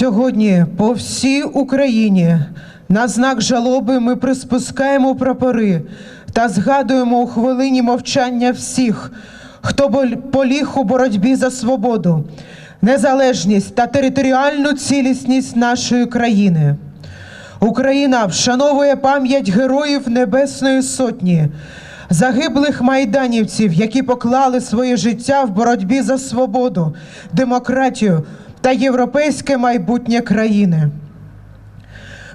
Сьогодні по всій Україні на знак жалоби ми приспускаємо прапори та згадуємо у хвилині мовчання всіх, хто поліг у боротьбі за свободу, незалежність та територіальну цілісність нашої країни. Україна вшановує пам'ять героїв Небесної Сотні, загиблих майданівців, які поклали своє життя в боротьбі за свободу, демократію та європейське майбутнє країни.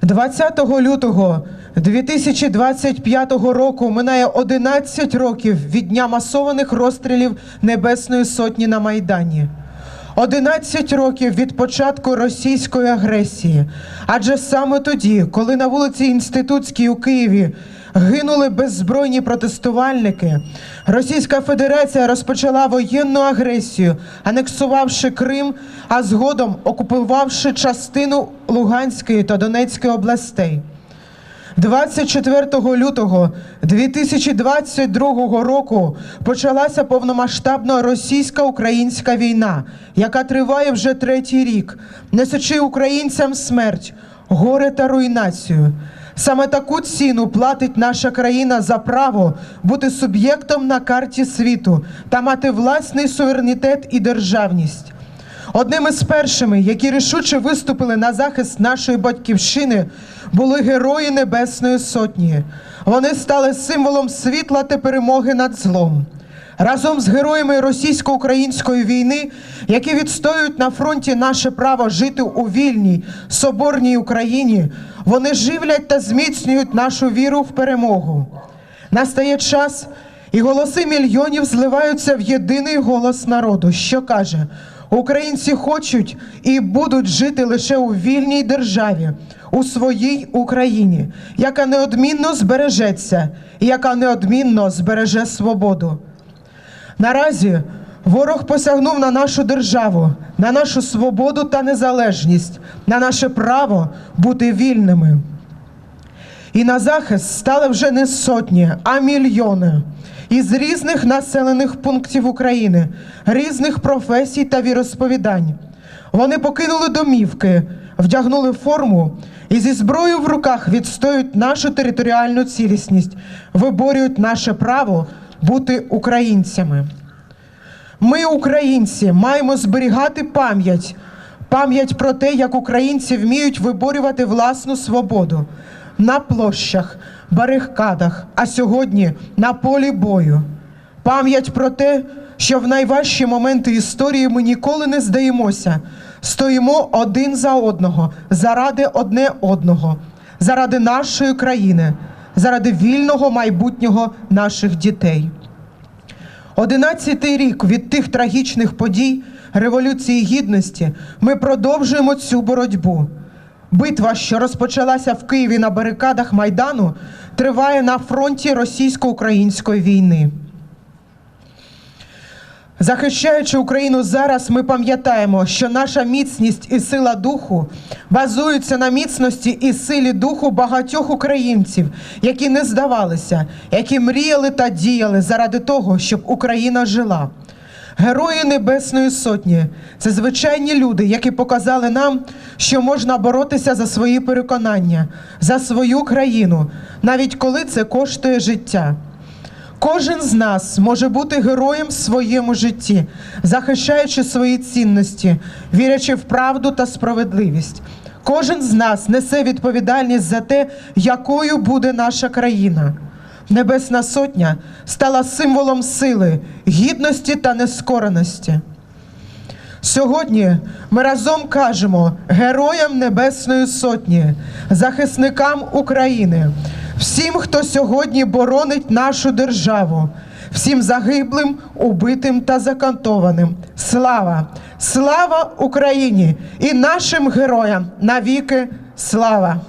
20 лютого 2025 року минає 11 років від дня масованих розстрілів Небесної Сотні на Майдані. 11 років від початку російської агресії. Адже саме тоді, коли на вулиці Інститутській у Києві гинули беззбройні протестувальники, Російська Федерація розпочала воєнну агресію, анексувавши Крим, а згодом окупувавши частину Луганської та Донецької областей. 24 лютого 2022 року почалася повномасштабна російсько-українська війна, яка триває вже третій рік, несучи українцям смерть, горе та руйнацію. Саме таку ціну платить наша країна за право бути суб'єктом на карті світу та мати власний суверенітет і державність. Одним із першими, які рішуче виступили на захист нашої батьківщини, були герої Небесної Сотні. Вони стали символом світла та перемоги над злом. Разом з героями російсько-української війни, які відстоюють на фронті наше право жити у вільній соборній Україні, вони живлять та зміцнюють нашу віру в перемогу. Настає час, і голоси мільйонів зливаються в єдиний голос народу, що каже: Українці хочуть і будуть жити лише у вільній державі, у своїй Україні, яка неодмінно збережеться, яка неодмінно збереже свободу. Наразі ворог посягнув на нашу державу, на нашу свободу та незалежність, на наше право бути вільними. І на захист стали вже не сотні, а мільйони із різних населених пунктів України, різних професій та віросповідань. Вони покинули домівки, вдягнули форму і зі зброєю в руках відстоюють нашу територіальну цілісність, виборюють наше право бути українцями. Ми, українці, маємо зберігати пам'ять, пам'ять про те, як українці вміють виборювати власну свободу. На площах, барикадах, а сьогодні на полі бою. Пам'ять про те, що в найважчі моменти історії ми ніколи не здаємося, стоїмо один за одного, заради одне одного, заради нашої країни, заради вільного майбутнього наших дітей. Одинадцятий рік від тих трагічних подій Революції Гідності ми продовжуємо цю боротьбу. Битва, що розпочалася в Києві на барикадах Майдану, триває на фронті російсько-української війни. Захищаючи Україну зараз, ми пам'ятаємо, що наша міцність і сила духу базуються на міцності і силі духу багатьох українців, які не здавалися, які мріяли та діяли заради того, щоб Україна жила. Герої Небесної Сотні це звичайні люди, які показали нам, що можна боротися за свої переконання, за свою країну, навіть коли це коштує життя. Кожен з нас може бути героєм в своєму житті, захищаючи свої цінності, вірячи в правду та справедливість. Кожен з нас несе відповідальність за те, якою буде наша країна. Небесна Сотня стала символом сили, гідності та нескореності. Сьогодні ми разом кажемо героям Небесної Сотні, захисникам України, всім, хто сьогодні боронить нашу державу, всім загиблим, убитим та закантованим. Слава! Слава Україні і нашим героям навіки слава!